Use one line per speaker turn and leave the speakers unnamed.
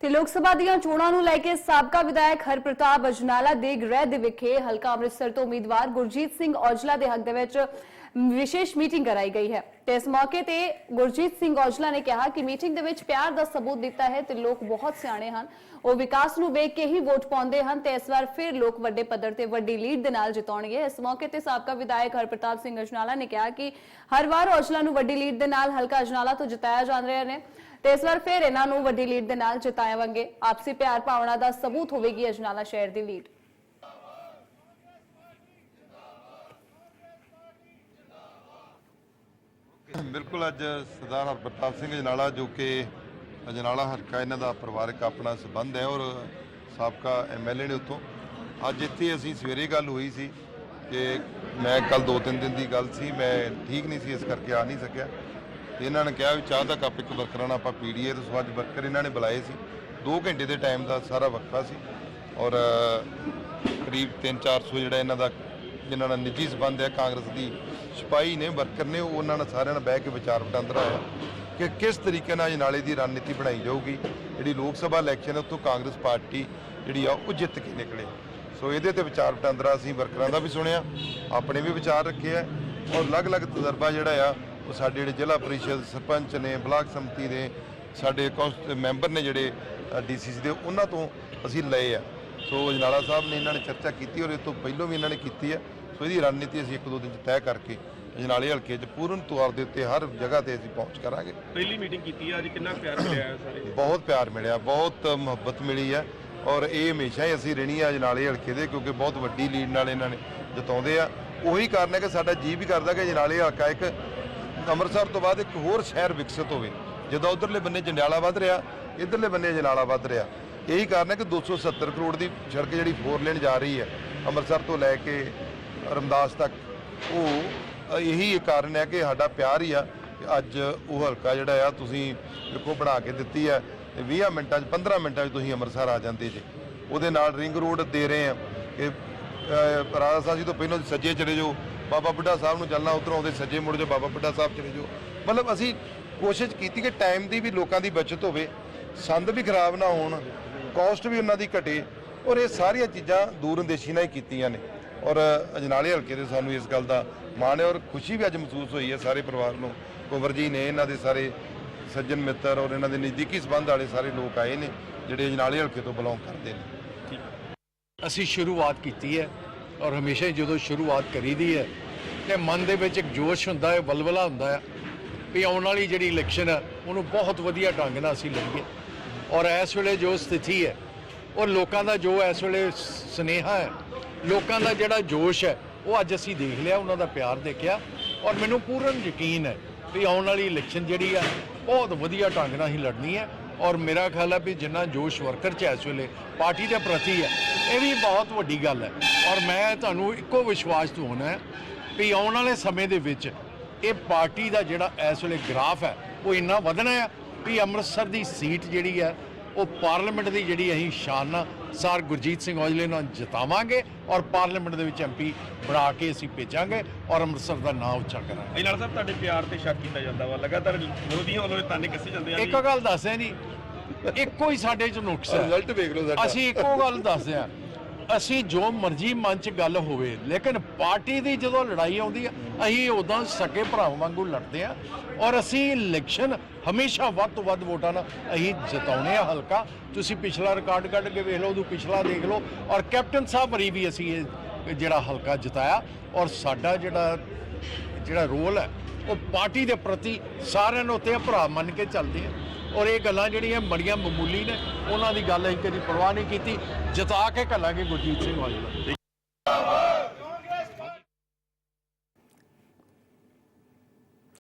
ਤੇ ਲੋਕ ਸਭਾ ਦੀਆਂ ਚੋਣਾਂ ਨੂੰ ਲੈ ਕੇ ਸਾਬਕਾ ਵਿਧਾਇਕ ਹਰਪ੍ਰਤਾਪ ਅਜਨਾਲਾ ਦੇ ਗ੍ਰਹਿ ਦੇ ਵਿਖੇ ਹਲਕਾ ਅੰਮ੍ਰਿਤਸਰ ਤੋਂ ਉਮੀਦਵਾਰ ਗੁਰਜੀਤ ਸਿੰਘ ਔਜਲਾ ਦੇ ਹੱਕ ਦੇ ਵਿੱਚ ਵਿਸ਼ੇਸ਼ ਮੀਟਿੰਗ ਕਰਾਈ ਗਈ ਹੈ। ਤੇ ਇਸ ਮੌਕੇ ਤੇ ਗੁਰਜੀਤ ਸਿੰਘ ਔਜਲਾ ਨੇ ਕਿਹਾ ਕਿ ਮੀਟਿੰਗ ਦੇ ਵਿੱਚ ਪਿਆਰ ਦਾ ਸਬੂਤ ਦਿੱਤਾ ਹੈ ਤੇ ਲੋਕ ਬਹੁਤ ਸਿਆਣੇ ਹਨ। ਉਹ ਵਿਕਾਸ ਨੂੰ ਵੇਖ ਕੇ ਹੀ ਵੋਟ ਪਾਉਂਦੇ ਹਨ ਤੇ ਇਸ ਵਾਰ ਫਿਰ ਲੋਕ ਵੱਡੇ ਪੱਧਰ ਤੇ ਵੱਡੀ ਲੀਡ ਦੇ ਨਾਲ ਜਿਤਾਉਣਗੇ। ਇਸ ਮੌਕੇ ਤੇ ਸਾਬਕਾ ਵਿਧਾਇਕ ਹਰਪ੍ਰਤਾਪ ਸਿੰਘ ਅਜਨਾਲਾ ਨੇ ਕਿਹਾ ਕਿ ਹਰ ਵਾਰ ਔਜਲਾ ਨੂੰ ਵੱਡੀ ਲੀਡ ਦੇ ਨਾਲ ਹਲਕਾ ਅਜਨਾਲਾ ਤੋਂ ਜਿਤਾਇਆ ਜਾ ਰਿਹਾ ਨੇ। ਤੇ ਇਸ ਵਾਰ ਫਿਰ ਇਹਨਾਂ ਨੂੰ ਵੱਡੀ ਲੀਡ ਦੇ ਨਾਲ ਜਿਤਾਵਾਂਗੇ। ਆਪਸੀ ਪਿਆਰ ਭਾਵਨਾ ਦਾ ਸਬੂਤ ਹੋਵੇਗੀ ਅਜਨਾਲਾ ਸ਼ਹਿਰ ਦੀ ਲੀਡ।
ਬਿਲਕੁਲ ਅੱਜ ਸਰਦਾਰ ਹਰਪ੍ਰਤਾਪ ਸਿੰਘ ਅਜਨਾਲਾ ਜੋ ਕਿ ਅਜਨਾਲਾ ਹਲਕਾ ਇਹਨਾਂ ਦਾ ਪਰਿਵਾਰਕ ਆਪਣਾ ਸਬੰਧ ਹੈ ਔਰ ਸਾਬਕਾ ਐਮਐਲਏ ਨੇ ਉੱਥੋਂ। ਅੱਜ ਇੱਥੇ ਅਸੀਂ ਸਵੇਰੇ ਗੱਲ ਹੋਈ ਸੀ ਕਿ ਮੈਂ ਕੱਲ ਦੋ ਤਿੰਨ ਦਿਨ ਦੀ ਗੱਲ ਸੀ, ਮੈਂ ਠੀਕ ਨਹੀਂ ਸੀ ਇਸ ਕਰਕੇ ਆ ਨਹੀਂ ਸਕਿਆ। ਤੇ ਇਹਨਾਂ ਨੇ ਕਿਹਾ ਵੀ ਚਾਹ ਦਾ ਕੱਪ ਇੱਕ ਵਰਕਰਾਂ ਨਾਲ ਆਪਾਂ ਪੀੜੀਏ ਤੇ ਸੋ ਅੱਜ ਵਰਕਰ ਇਹਨਾਂ ਨੇ ਬੁਲਾਏ ਸੀ। 2 ਘੰਟੇ ਦੇ ਟਾਈਮ ਦਾ ਸਾਰਾ ਵਕਫਾ ਸੀ ਔਰ ਕਰੀਬ 3-400 ਜਿਹੜਾ ਇਹਨਾਂ ਦਾ ਜਿਨ੍ਹਾਂ ਨਾਲ ਨਿੱਜੀ ਸੰਬੰਧ ਹੈ ਕਾਂਗਰਸ ਦੀ ਸਿਪਾਹੀ ਨੇ, ਵਰਕਰ ਨੇ, ਉਹ ਉਹਨਾਂ ਨਾਲ ਸਾਰਿਆਂ ਨਾਲ ਬਹਿ ਕੇ ਵਿਚਾਰ ਵਟਾਂਦਰਾ ਹੋਇਆ ਕਿ ਕਿਸ ਤਰੀਕੇ ਨਾਲ ਅਜਨਾਲੇ ਦੀ ਰਣਨੀਤੀ ਬਣਾਈ ਜਾਊਗੀ। ਜਿਹੜੀ ਲੋਕ ਸਭਾ ਇਲੈਕਸ਼ਨ ਹੈ, ਉੱਥੋਂ ਕਾਂਗਰਸ ਪਾਰਟੀ ਜਿਹੜੀ ਆ, ਉਹ ਜਿੱਤ ਕੇ ਨਿਕਲੇ। ਸੋ ਇਹਦੇ ਤੇ ਵਿਚਾਰ ਵਟਾਂਦਰਾ ਅਸੀਂ ਵਰਕਰਾਂ ਦਾ ਵੀ ਸੁਣਿਆ, ਆਪਣੇ ਵੀ ਵਿਚਾਰ ਰੱਖੇ ਆ ਔਰ ਅਲੱਗ-ਅਲੱਗ ਤਜਰਬਾ ਜਿਹੜਾ ਆ ਉਹ ਸਾਡੇ ਜਿਹੜੇ ਜ਼ਿਲ੍ਹਾ ਪਰਿਸ਼ਦ ਸਰਪੰਚ ਨੇ ਬਲਾਕ ਸੰਮਤੀ ਦੇ ਸਾਡੇ ਮੈਂਬਰ ਨੇ ਜਿਹੜੇ ਡੀਸੀਸੀ ਦੇ ਉਹਨਾਂ ਤੋਂ ਅਸੀਂ ਲਏ ਆ। ਸੋ ਅਜਨਾਲਾ ਸਾਹਿਬ ਨੇ ਇਹਨਾਂ ਨੇ ਚਰਚਾ ਕੀਤੀ ਔਰ ਇਹ ਤੋਂ ਪਹਿਲਾਂ ਵੀ ਇਹਨਾਂ ਨੇ ਕੀਤੀ ਹੈ ਸੋ ਇਹਦੀ ਰਣਨੀਤੀ ਅਸੀਂ ਇੱਕ ਦੋ ਦਿਨ ਚ ਤੈਅ ਕਰਕੇ ਅਜਨਾਲੇ ਹਲਕੇ 'ਚ ਪੂਰਨ ਤੌਰ ਦੇ ਉੱਤੇ ਹਰ ਜਗ੍ਹਾ ਤੇ ਅਸੀਂ ਪਹੁੰਚ ਕਰਾਂਗੇ।
ਪਹਿਲੀ ਮੀਟਿੰਗ ਕੀਤੀ ਹੈ ਅੱਜ ਕਿੰਨਾ ਪਿਆਰ ਮਿਲਿਆ ਸਾਰੇ?
ਬਹੁਤ ਪਿਆਰ ਮਿਲਿਆ ਬਹੁਤ ਮੁਹੱਬਤ ਮਿਲੀ ਹੈ ਔਰ ਇਹ ਹਮੇਸ਼ਾ ਹੀ ਅਸੀਂ ਰਹਿਣੀ ਆ ਅਜਨਾਲੇ ਹਲਕੇ ਦੇ ਕਿਉਂਕਿ ਬਹੁਤ ਵੱਡੀ ਲੀਡ ਨਾਲ ਇਹਨਾਂ ਨੇ ਜਿਤਾਉਂਦੇ ਆ। ਉਹੀ ਕਾਰਨ ਹੈ ਕਿ ਸਾਡਾ ਜੀ ਵੀ ਕਰਦਾ ਕਿ ਅਜਨਾਲੇ ਹਲਕਾ ਇੱਕ ਅੰਮ੍ਰਿਤਸਰ ਤੋਂ ਬਾਅਦ ਇੱਕ ਹੋਰ ਸ਼ਹਿਰ ਵਿਕਸਿਤ ਹੋਵੇ ਜਦੋਂ ਉਧਰਲੇ ਬੰਨੇ ਜੰਡਿਆਲਾ ਵੱਧ ਰਿਹਾ, ਇਧਰਲੇ ਬੰਨੇ ਅਜਨਾਲਾ ਵੱਧ ਰਿਹਾ। ਇਹੀ ਕਾਰਨ ਹੈ ਕਿ 270 ਕਰੋੜ ਦੀ ਸੜਕ ਜਿਹੜੀ ਫੋਰ ਲੇਨ ਜਾ ਰਹੀ ਹੈ, ਅੰਮ੍ਰਿਤਸਰ ਤੋਂ ਲੈ ਕੇ ਰਮਦਾਸ ਤੱਕ, ਉਹ ਇਹੀ ਇੱਕ ਕਾਰਨ ਹੈ ਕਿ ਸਾਡਾ ਪਿਆਰ ਹੀ ਆ ਕਿ ਅੱਜ ਉਹ ਹਲਕਾ ਜਿਹੜਾ ਆ ਤੁਸੀਂ ਦੇਖੋ ਬਣਾ ਕੇ ਦਿੱਤੀ ਹੈ ਤੇ 20 ਮਿੰਟਾਂ 'ਚ 15 ਮਿੰਟਾਂ 'ਚ ਤੁਸੀਂ ਅੰਮ੍ਰਿਤਸਰ ਆ ਜਾਂਦੇ ਜੇ। ਉਹਦੇ ਨਾਲ ਰਿੰਗ ਰੋਡ ਦੇ ਰਹੇ ਆ ਕਿ ਰਾਜਾ ਸਾਹਿਬ ਜੀ ਤੋਂ ਪਹਿਲਾਂ ਸੱਜੇ ਚਲੇ ਜਾਓ ਬਾਬਾ ਬੁੱਢਾ ਸਾਹਿਬ ਨੂੰ ਚੱਲਣਾ ਉਧਰੋਂ ਆਉਂਦੇ ਸੱਜੇ ਮੁੜ ਜਾਓ, ਬਾਬਾ ਬੁੱਢਾ ਸਾਹਿਬ ਚਲੇ ਜਾਓ। ਮਤਲਬ ਅਸੀਂ ਕੋਸ਼ਿਸ਼ ਕੀਤੀ ਕਿ ਟਾਈਮ ਦੀ ਵੀ ਲੋਕਾਂ ਦੀ ਬਚਤ ਹੋਵੇ, ਸੰਦ ਵੀ ਖਰਾਬ ਨਾ ਹੋਣ ਕਾਸਟ ਵੀ ਉਹਨਾਂ ਦੀ ਘਟੇ, ਔਰ ਇਹ ਸਾਰੀਆਂ ਚੀਜ਼ਾਂ ਦੂਰ ਅੰਦੇਸ਼ੀ ਨਾਲ ਹੀ ਕੀਤੀਆਂ ਨੇ। ਔਰ ਅਜਨਾਲੇ ਹਲਕੇ ਦੇ ਸਾਨੂੰ ਇਸ ਗੱਲ ਦਾ ਮਾਣ ਹੈ ਔਰ ਖੁਸ਼ੀ ਵੀ ਅੱਜ ਮਹਿਸੂਸ ਹੋਈ ਹੈ ਸਾਰੇ ਪਰਿਵਾਰ ਨੂੰ। ਕੁੰਵਰ ਜੀ ਨੇ ਇਹਨਾਂ ਦੇ ਸਾਰੇ ਸੱਜਣ ਮਿੱਤਰ ਔਰ ਇਹਨਾਂ ਦੇ ਨਜ਼ਦੀਕੀ ਸੰਬੰਧ ਵਾਲੇ ਸਾਰੇ ਲੋਕ ਆਏ ਨੇ, ਜਿਹੜੇ ਅਜਨਾਲੇ ਹਲਕੇ ਤੋਂ ਬਿਲੋਂਗ ਕਰਦੇ ਨੇ।
ਅਸੀਂ ਸ਼ੁਰੂਆਤ ਕੀਤੀ ਹੈ। ਔਰ ਹਮੇਸ਼ਾ ਹੀ ਜਦੋਂ ਸ਼ੁਰੂਆਤ ਕਰੀਦੀ ਹੈ ਤੇ ਮਨ ਦੇ ਵਿੱਚ ਇੱਕ ਜੋਸ਼ ਹੁੰਦਾ ਹੈ ਬਲਬਲਾ ਹੁੰਦਾ ਹੈ ਵੀ ਆਉਣ ਵਾਲੀ ਜਿਹੜੀ ਇਲੈਕਸ਼ਨ ਹੈ ਉਹਨੂੰ ਬਹੁਤ ਵਧੀਆ ਢੰਗ ਨਾਲ ਅਸੀਂ ਲੜੀਏ। ਔਰ ਇਸ ਵੇਲੇ ਜੋ ਸਥਿਤੀ ਹੈ ਔਰ ਲੋਕਾਂ ਦਾ ਜੋ ਇਸ ਵੇਲੇ ਸ- ਸੁਨੇਹਾ ਹੈ, ਲੋਕਾਂ ਦਾ ਜਿਹੜਾ ਜੋਸ਼ ਹੈ, ਉਹ ਅੱਜ ਅਸੀਂ ਦੇਖ ਲਿਆ, ਉਹਨਾਂ ਦਾ ਪਿਆਰ ਦੇਖਿਆ। ਔਰ ਮੈਨੂੰ ਪੂਰਨ ਯਕੀਨ ਹੈ ਵੀ ਆਉਣ ਵਾਲੀ ਇਲੈਕਸ਼ਨ ਜਿਹੜੀ ਆ, ਬਹੁਤ ਵਧੀਆ ਢੰਗ ਨਾਲ ਹੀ ਲੜਨੀ ਹੈ। ਔਰ ਮੇਰਾ ਖਿਆਲ ਹੈ ਵੀ ਜਿੰਨਾ ਜੋਸ਼ ਵਰਕਰ ਚ ਇਸ ਵੇਲੇ ਪਾਰਟੀ ਦੇ ਪ੍ਰਤੀ ਹੈ ਇਹ ਵੀ ਬਹੁਤ ਵੱਡੀ ਗੱਲ ਹੈ। ਔਰ ਮੈਂ ਤੁਹਾਨੂੰ ਇੱਕੋ ਵਿਸ਼ਵਾਸ ਦਿਵਾਉਣਾ ਹੈ ਵੀ ਆਉਣ ਵਾਲੇ ਸਮੇਂ ਦੇ ਵਿੱਚ ਇਹ ਪਾਰਟੀ ਦਾ ਜਿਹੜਾ ਇਸ ਵੇਲੇ ਗ੍ਰਾਫ ਹੈ ਉਹ ਇੰਨਾ ਵਧਣਾ ਹੈ ਵੀ ਅੰਮ੍ਰਿਤਸਰ ਦੀ ਸੀਟ ਜਿਹੜੀ ਹੈ ਉਹ ਪਾਰਲੀਮੈਂਟ ਦੀ ਜਿਹੜੀ ਅਸੀਂ ਸ਼ਾਨ ਨਾਲ ਸਰ ਗੁਰਜੀਤ ਸਿੰਘ ਔਜਲੇ ਨੂੰ ਜਿਤਾਵਾਂਗੇ ਔਰ ਪਾਰਲੀਮੈਂਟ ਦੇ ਵਿੱਚ ਐਮਪੀ ਬਣਾ ਕੇ ਅਸੀਂ ਭੇਜਾਂਗੇ ਔਰ ਅੰਮ੍ਰਿਤਸਰ ਦਾ ਨਾਮ ਉੱਚਾ ਕਰਾਂਗੇ।
ਅਜਨਾਲਾ ਸਾਹਿਬ ਤੁਹਾਡੇ ਪਿਆਰ ਤੇ ਸ਼ੱਕ ਕੀਤਾ ਜਾਂਦਾ ਵਾ। ਲਗਾਤਾਰ ਵਿਰੋਧੀਆਂ ਵੱਲੋਂ ਇਹ ਤਾਨੇ ਕੱਸੇ ਜਾਂਦੇ ਆ
ਇੱਕ ਗੱਲ ਦੱਸਿਆ ਜੀ ਇੱਕੋ ਹੀ ਸਾਡੇ ਚ ਨੁਕਸ ਹੈ।
ਰਿਜ਼ਲਟ ਵੇਖ ਲਓ ਸਾਡਾ।
ਅਸੀਂ ਇੱਕੋ ਗੱਲ ਦੱਸਦੇ ਆ ਅਸੀਂ ਜੋ ਮਰਜ਼ੀ ਮਨ ਚ ਗੱਲ ਹੋਵੇ ਲੇਕਿਨ ਪਾਰਟੀ ਦੀ ਜਦੋਂ ਲੜਾਈ ਆਉਂਦੀ ਆ ਅਸੀਂ ਉਦਾਂ ਸਕੇ ਭਰਾਵਾਂ ਵਾਂਗੂ ਲੜਦੇ ਆ ਔਰ ਅਸੀਂ ਇਲੈਕਸ਼ਨ ਹਮੇਸ਼ਾ ਵੱਧ ਤੋਂ ਵੱਧ ਵੋਟਾਂ ਨਾਲ ਅਸੀਂ ਜਿਤਾਉਣੇ ਆ ਹਲਕਾ। ਤੁਸੀਂ ਪਿਛਲਾ ਰਿਕਾਰਡ ਕੱਢ ਕੇ ਵੇਖ ਲਓ ਉਦੋਂ ਪਿਛਲਾ ਦੇਖ ਲਓ ਔਰ ਕੈਪਟਨ ਸਾਹਿਬ ਵਰੀ ਵੀ ਅਸੀਂ ਇਹ ਜਿਹੜਾ ਹਲਕਾ ਜਿਤਾਇਆ ਔਰ ਸਾਡਾ ਜਿਹੜਾ ਜਿਹੜਾ ਰੋਲ ਹੈ ਉਹ ਪਾਰਟੀ ਦੇ ਪ੍ਰਤੀ ਸਾਰਿਆਂ ਨੂੰ ਉੱਤੇ ਭਰਾ ਮੰਨ ਕੇ ਚੱਲਦੇ ਆ। ਔਰ ਇਹ ਗੱਲਾਂ ਜਿਹੜੀਆਂ ਬੜੀਆਂ ਮਾਮੂਲੀ ਨੇ, ਉਹਨਾਂ ਦੀ ਗੱਲ ਅਸੀਂ ਕਦੀ ਪਰਵਾਹ ਨਹੀਂ ਕੀਤੀ। ਜਿਤਾ ਕੇ ਘੱਲਾਂਗੇ ਗੁਰਜੀਤ ਸਿੰਘ ਵਾਲੀ